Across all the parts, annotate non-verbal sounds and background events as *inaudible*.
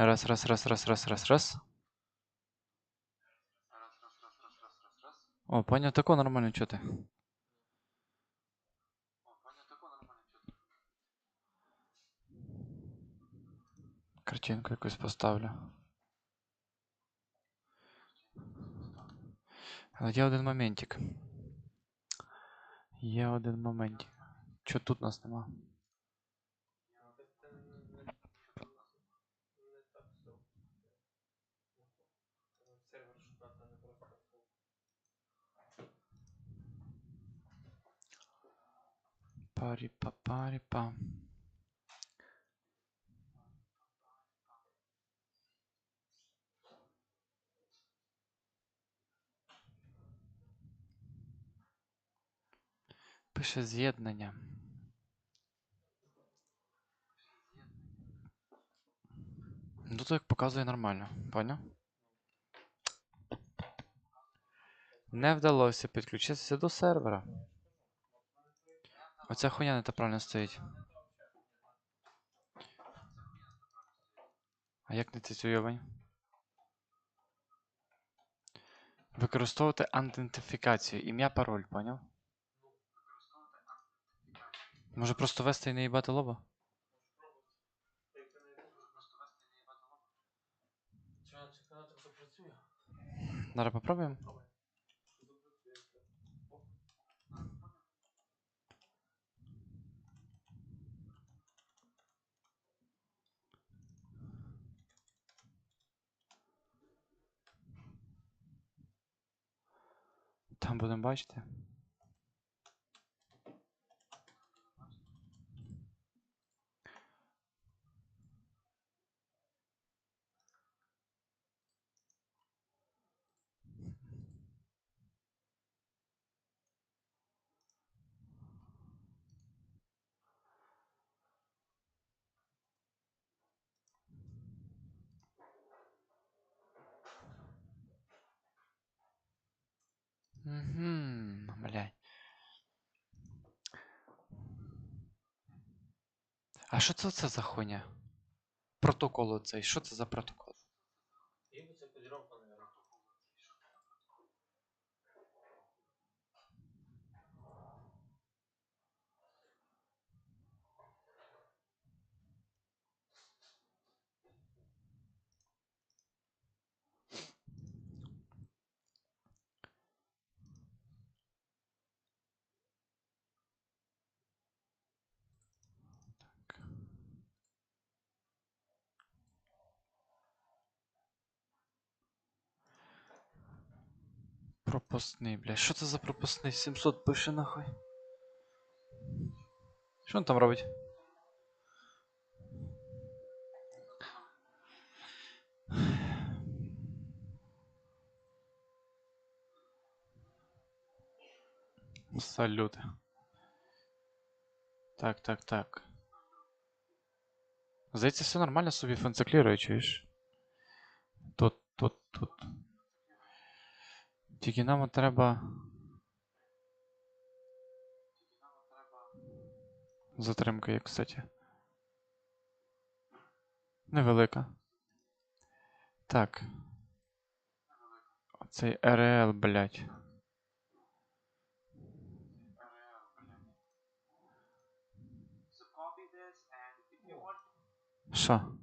Раз, раз, раз, раз, раз, раз, раз. О, понял, тако нормально, чо ти? Картинку якусь поставлю. Але є один моментик. Є один моментик. Чо тут нас нема? Сервер шукати, а не просто фул. Парі па парі па. Пише з'єднання. Ну так показує нормально, поняв? Не вдалося підключитися до сервера. Оця хуйня не та правильно стоїть. А як не цю йобань? Використовувати ідентифікацію. Ім'я, пароль, поняв? Може просто вести і не їбати лоба? Зараз попробуємо. Там будемо бачити. Угу, блядь. А що це, це за хуйня? Протокол оцей. Що це за протокол? Пропускний, блядь. Що це за пропускний? 700 пише нахуй. Що він там робить? Салют. Так, так, так. Здається, все нормально собі функціклірує, чуєш? Тут, тут, тут. Тільки нам треба. Затримка є, кстати. Невелика. Так. Оцей РЛ, блядь. Що?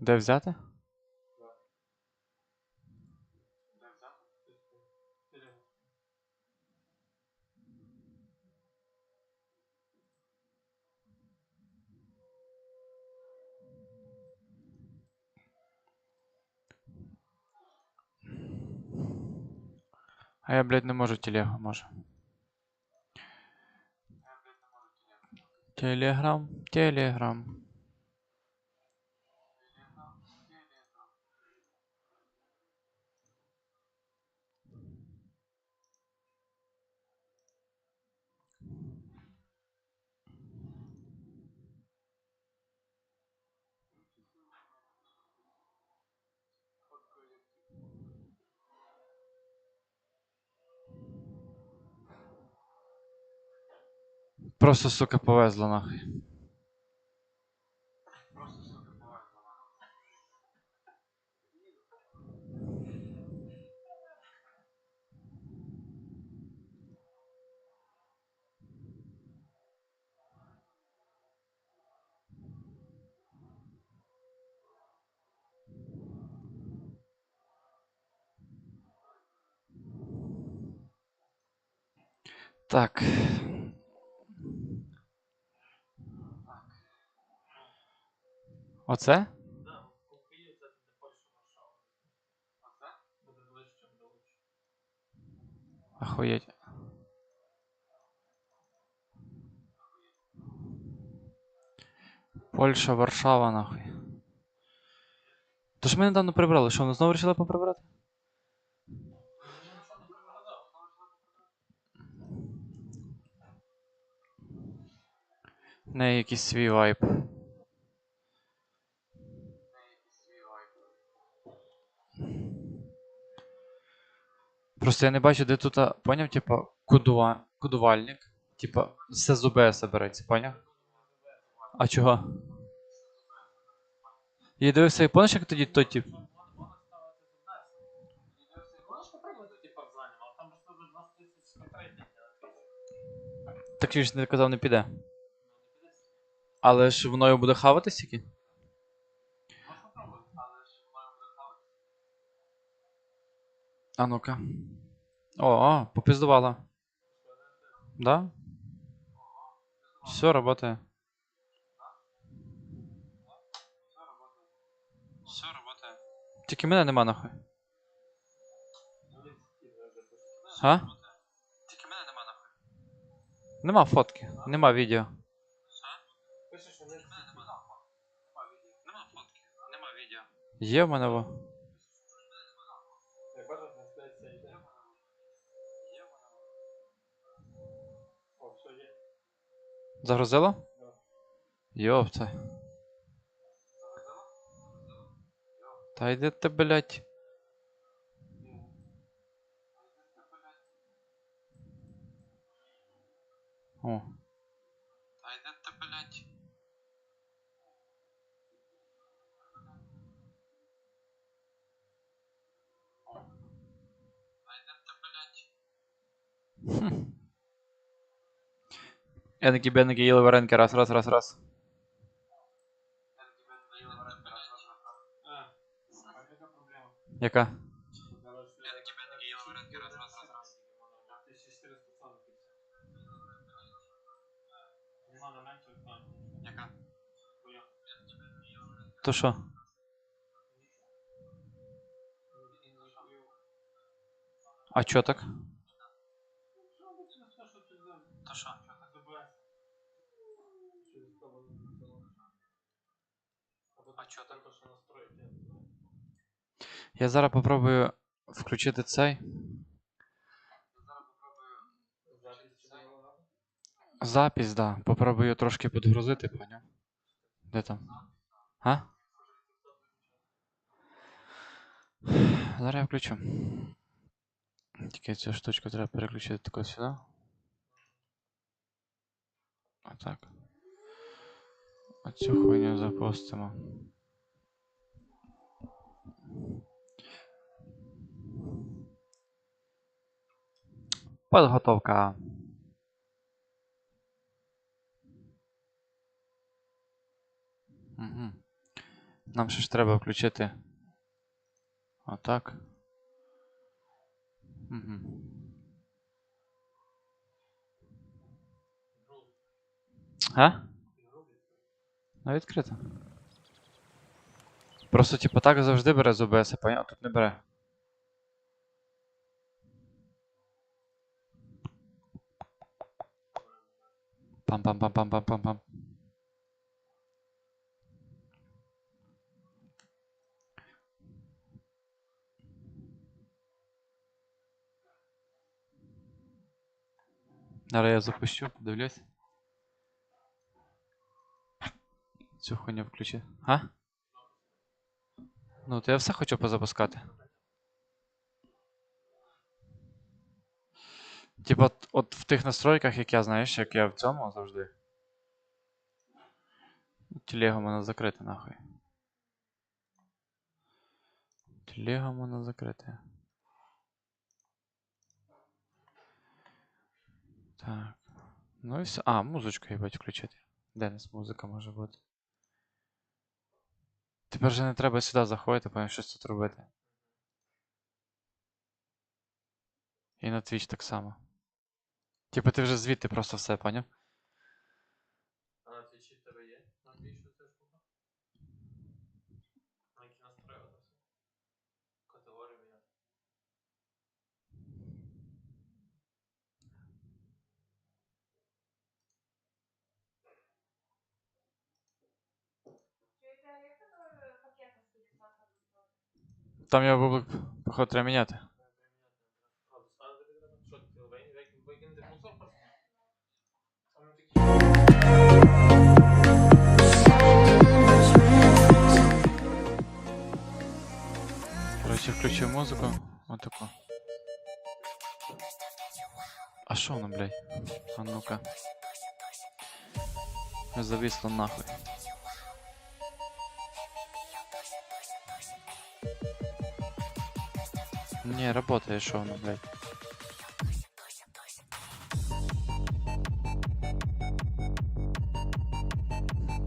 Де взяти? Телегу. А я, блядь, не можу телегу, може. Телеграм, телеграм. Просто, сука, повезло нахуй. Так. Лучше. Охуєть. Польща, Варшава, нахуй. То ж ми недавно прибрали, що, вони знову вирішили поприбирати? Ну, не якийсь свій вайб. Просто я не бачу, де тут, поняв, типа, кодува... кодувальник. Типа, все з ОБС береться, поняв? А чого? Я дивився, і помниш, як тоді той тип. Можна ставити тут Можеш попробувати, типа, в залі, але там просто вже 20 тисяч рейтинг. Так чи ж не казав, не піде. Але ж мною буде хаватись тільки? А ну-ка. О, о, попиздувала. Да? Все, работает. Все работает. Тільки мене нема нахуй. А? Тільки мене нема нахуй. Нема фотки, нема відео. Є в мене во. Загрузило? Йопта. Та йди ти, блять. О. Еники, беники, їли вареники, раз, раз, раз, раз. А, а яка проблема? Яка? Зараз я- 1400 центів. Нема на менше, там. Яка? Хуя. То що? А чо так? Що обычно все, що ти знаєш? То що? ЗБС. Через то воно не було. Або А так чо так? також настроїти. Я зараз попробую включити цей. Запись да. Попробую трошки підгрузити, поняв? Де там? А? Зараз я включу. Тільки цю штучку треба переключити тако сюди. Отак. Оцю хуйню запустимо. Підготовка. Угу. Нам ще ж треба включити. Отак. Угу. А? Ну, відкрито. Просто, типу, так завжди бере з OBS, а? Тут не бере. Пам-пам-пам-пам-пам-пам-пам. Зараз я запущу, подивлюсь. Цю хуйню включи. А? Ну, то я все хочу позапускати. Типа, от, в тих настройках, як я, знаєш, як я в цьому завжди. Телегу можна закрити нахуй. Телегу можна закрити. Так. Ну і все. А, музичку їбать включити. Де нас музика може бути? Тепер же не треба сюди заходити, потім щось тут робити. І на Twitch так само. Типа ти вже звідти просто все, поняв? А на твічі в тебе є? Навіщо ця штука? На які настрої це все? Категорії міняти. Заходи? Там його бублик, походу, треба міняти. Короче, включив музику. Отаку. А що воно, блядь? А ну-ка. Зависло нахуй. Не, работает, что оно, блядь.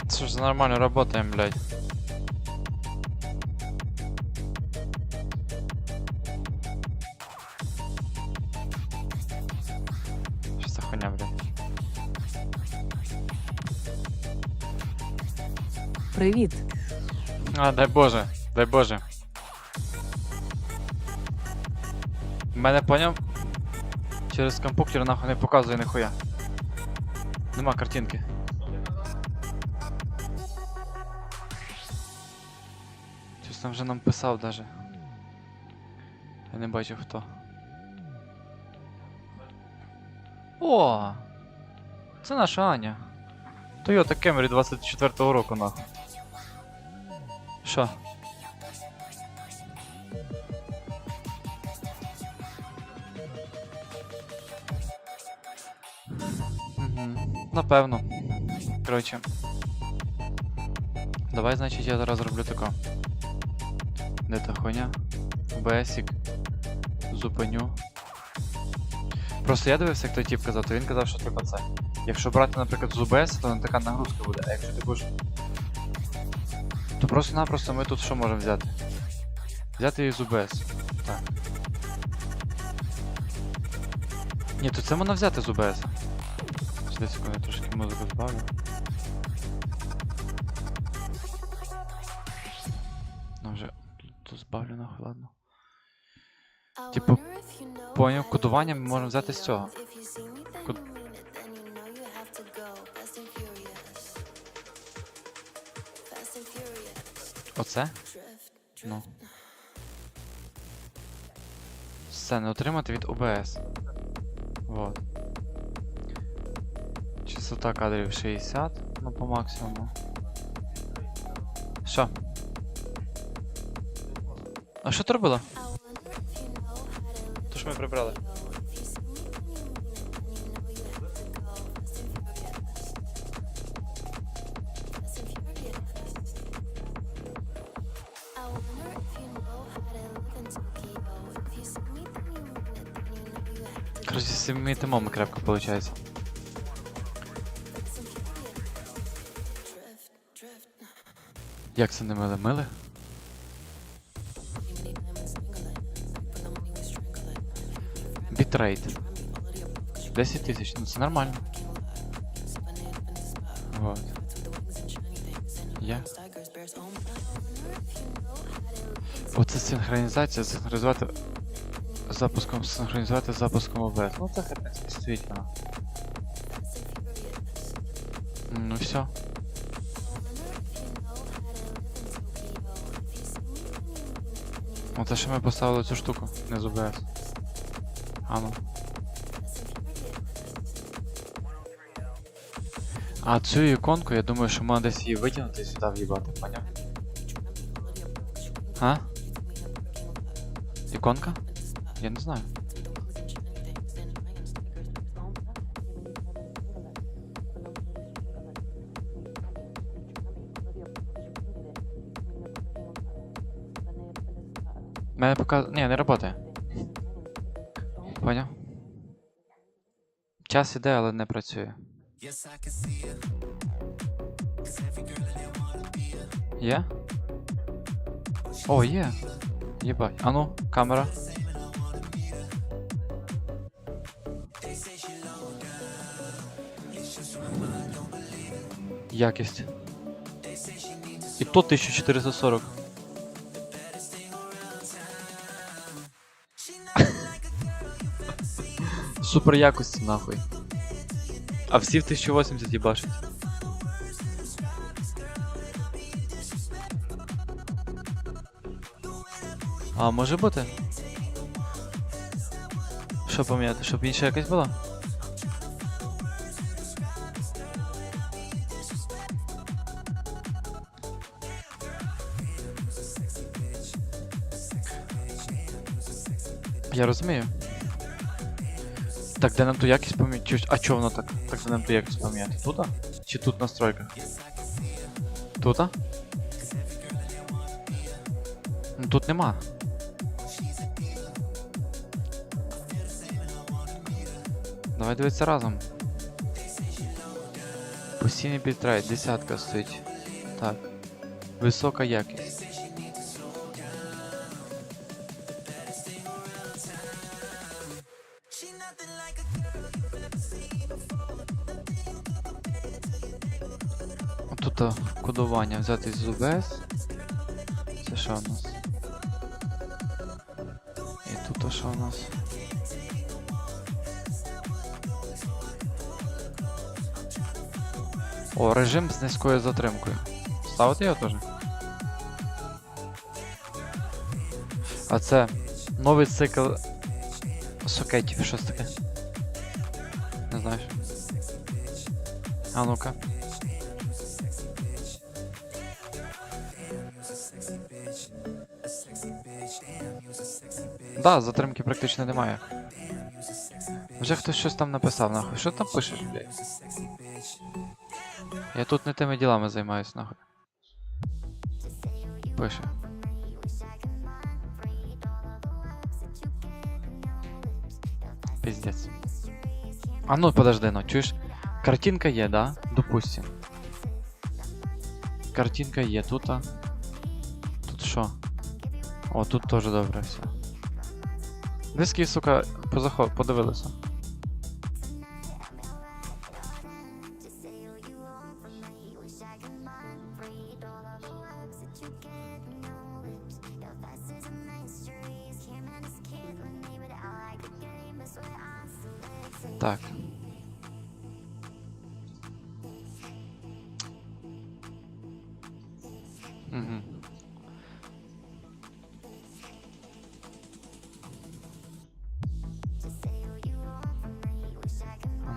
Слушай, нормально работаем, блядь. Привіт. А, дай Боже, дай Боже. Мене поняв? Через компуктер нахуй не показує ніхуя. Нема картинки. Щось там вже нам писав даже. Я не бачив хто. О! Це наша Аня. Toyota Camry 24-го року нахуй. Що? Напевно. Коротше. Давай, значить, я зараз зроблю тако. Де та хуйня? Бесік. Зупиню. Просто я дивився, як той тип казав, то він казав, що типа це. Якщо брати, наприклад, з UBS, то не така нагрузка буде, а якщо ти будеш то просто-напросто ми тут що можемо взяти? Взяти її з UBS. Так. Ні, то це можна взяти з UBS. Десь секунду, я трошки музику збавлю. Ну вже тут збавлю нахуй, ладно. Типу, поняв, кодування ми можемо взяти з цього. Оце? Ну. Все, не отримати від OBS. Вот. Частота кадрів 60, ну по максимуму. Що? А що ти робила? То що ми прибрали? Короче, з цими крепко виходить. Як це не мили? Мили? Бітрейт. 10 тисяч, ну це нормально. Вот. Я. Оце синхронізація, синхронізувати запуском, синхронізувати з запуском OBS. Ну це стоїть вона. Ну все. Оце що ми поставили цю штуку, не з OBS. А ну. А цю іконку, я думаю, що можна десь її витягнути і сюди в'їбати, поняв? А? Іконка? Я не знаю. Мене пока... Ні, не работає. Поняв? Час іде, але не працює. Є? О, є. Єбать. А ну, камера. Якість. І то 1440. Супер якості нахуй. А всі в 1080 їбашать. А, може бути? Що поміняти? Щоб інша якась була? Я розумію. Так, де нам ту якість поміняти? А чого воно так? Так де нам ту якість поміняти? Тут? Чи тут в настройках? Тут? Ну тут нема. Давай дивитися разом. Постійний бітрейт, десятка стоїть. Так. Висока якість. А, кодування взяти з UBS. Це що у нас? І тут що у нас? О, режим з низькою затримкою. Ставити його теж? А це новий цикл сокетів, що це таке? Не знаєш? А ну-ка. Да, затримки практично немає. Вже хтось щось там написав, нахуй. Що там пишеш, блядь? Я тут не тими ділами займаюсь, нахуй. Пише. Пиздец. А ну подожди, ну чуєш? Картинка є, да? Допустим. Картинка є, тут. а? Тут що? О, тут теж добре все. Диски, сука, позаход, подивилися.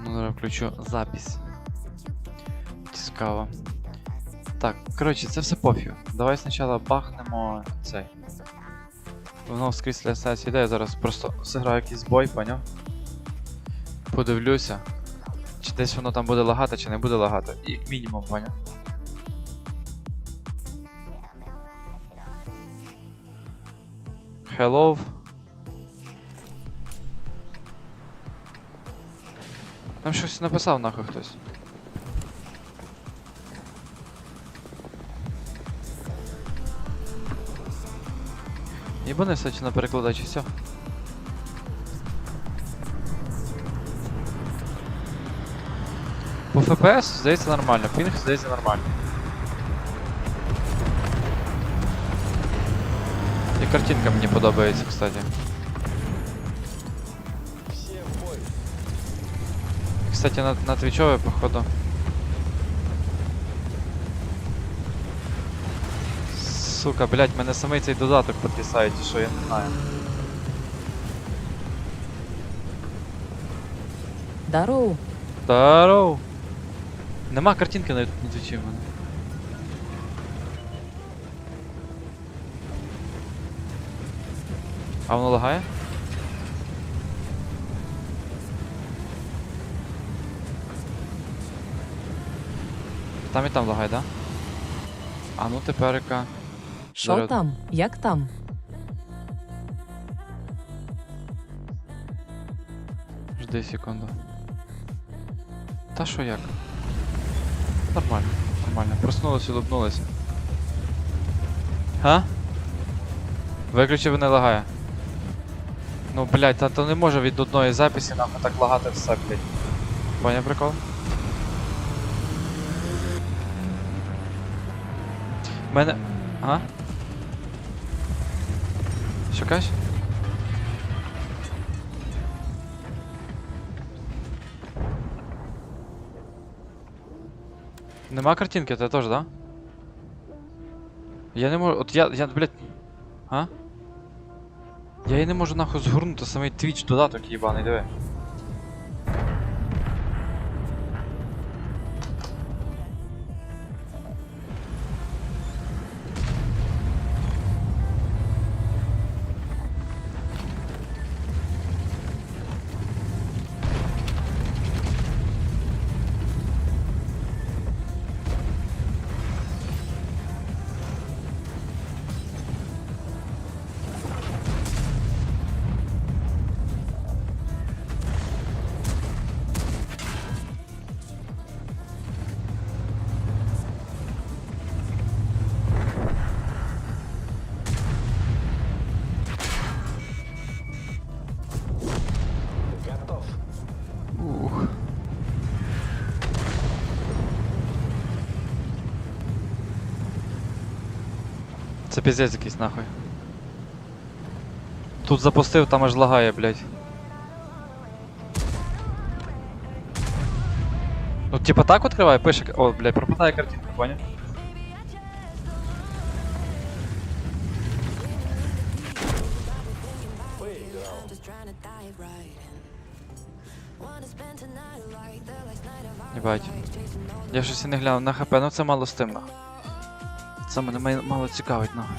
Ну, зараз включу запись. Цікаво. Так, коротше, це все пофіг. Давай спочатку бахнемо цей. Воно скрізь лясається іде, я зараз просто зіграю якийсь бой, поняв? Подивлюся. Чи десь воно там буде лагати, чи не буде лагати. Як мінімум, поняв? Hello. Там щось написав нахуй хтось. Єбани все на перекладачі, все. По FPS здається нормально, пінг здається нормально. І картинка мені подобається, кстати. Кстати, на, на твічове, походу. Сука, блять, мене самий цей додаток підписає, чи що я не знаю. Здорово. Здоров! Нема картинки на, на твічі в мене. А воно лагає? Там і там лагає, да? А ну теперка. Що Зараз. там? Як там? Жди секунду. Та що як? Нормально, нормально. Проснулась і улыбнулась. Га? Виключив не лагає. Ну блять, та то не може від одної записі нахуй так лагати все, блять. Поняв прикол? Мене. А? Що кажеш? Нема картинки, це теж, да? Я не можу. От я. я, блядь. А? Я її не можу нахуй згорнути самий твіч додаток їбаний, диви. Це піздець якийсь нахуй. Тут запустив, там аж лагає, блядь. Ну, типа так відкриває, пише. О, блядь, пропадає картинка, поняв? Єбать. Я щось і не глянув на хп, ну це мало з Це мене мало цікавить нахуй.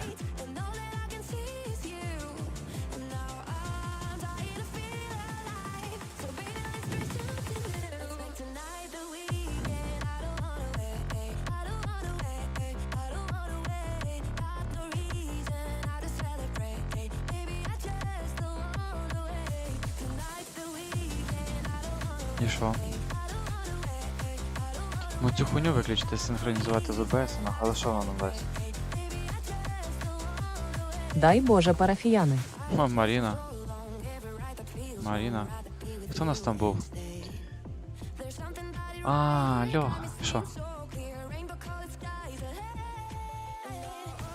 Виключити, синхронізувати з нахуй, але що воно дасть? Дай Боже, парафіяни. О, Маріна. Маріна. Хто у нас там був? А, Льоха. Що?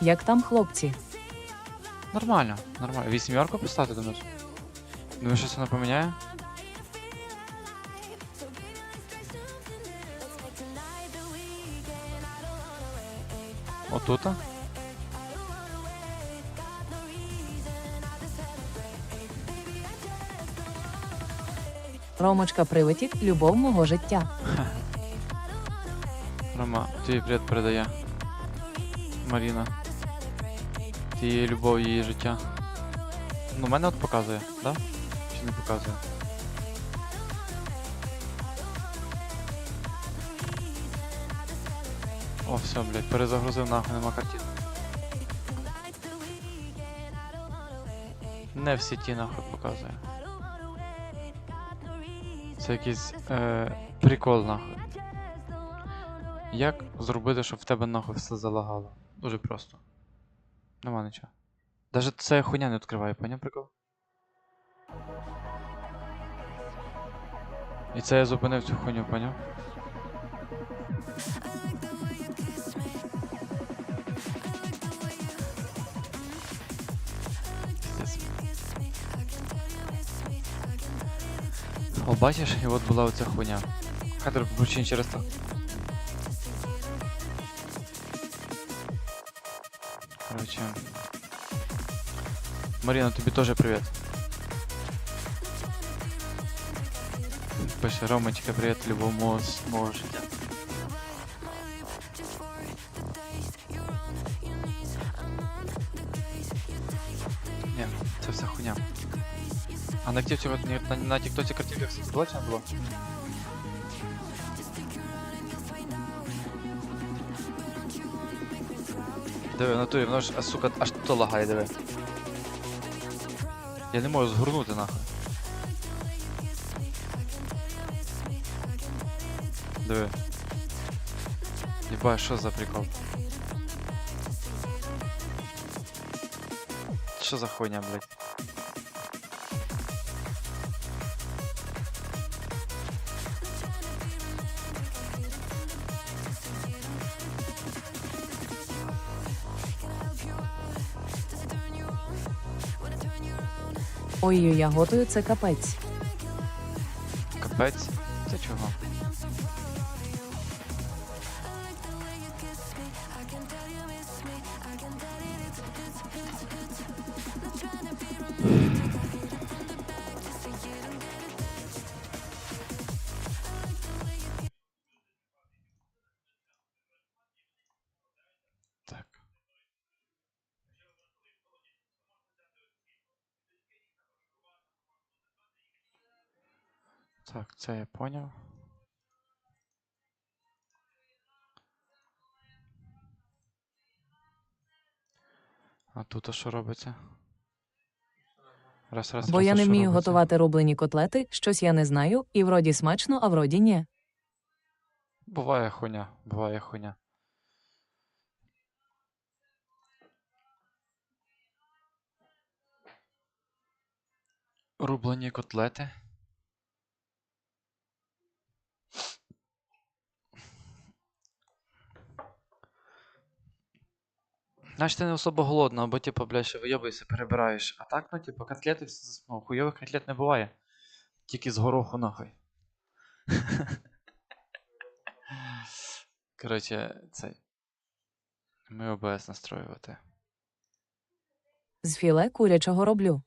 Як там хлопці? Нормально, нормально. Вісімерку поставити, думаєш? Думаєш, що це не поміняє? Отута? Ромочка Привитік, любов мого життя. Рома, тобі привіт передає. Маріна. Ти її любов, її життя. Ну, мене от показує, да? Чи не показує? О, все, блядь, перезагрузив нахуй, нема картин. Не в сіті нахуй показує. Це якийсь е, прикол нахуй. Як зробити, щоб в тебе нахуй все залагало? Дуже просто. Нема нічого. Даже це хуйня не відкриває, поняв прикол? І це я зупинив цю хуйню, поняв? О, бачиш, і от була оця хуйня. Кадр включен через то. Короче. Марина, тобі теж привіт. Пише Ромочка, привіт, любому з На тіктоці, на, на тіктоці картинка кстати, була чи не була? Диви, в натурі, воно ж, а, сука, аж то лагає, диви. Я не можу згорнути нахуй. Диви. Єбать, що за прикол? Що за хуйня, блядь? Ой, я готую це капець. Капець. Це я поняв. А тут а що робиться? Раз, раз, Бо раз, я не вмію робиться? готувати рублені котлети, щось я не знаю, і вроді смачно, а вроді ні. Буває хуйня, буває хуйня. Рублені котлети. Значить, ти не особо голодна, або типу, блядь, ще вийобуєшся, перебираєш. А так, ну, типу, котлети, ну, хуйових котлет не буває. Тільки з гороху нахуй. *laughs* Коротше, цей. Ми ОБС настроювати. З філе курячого роблю.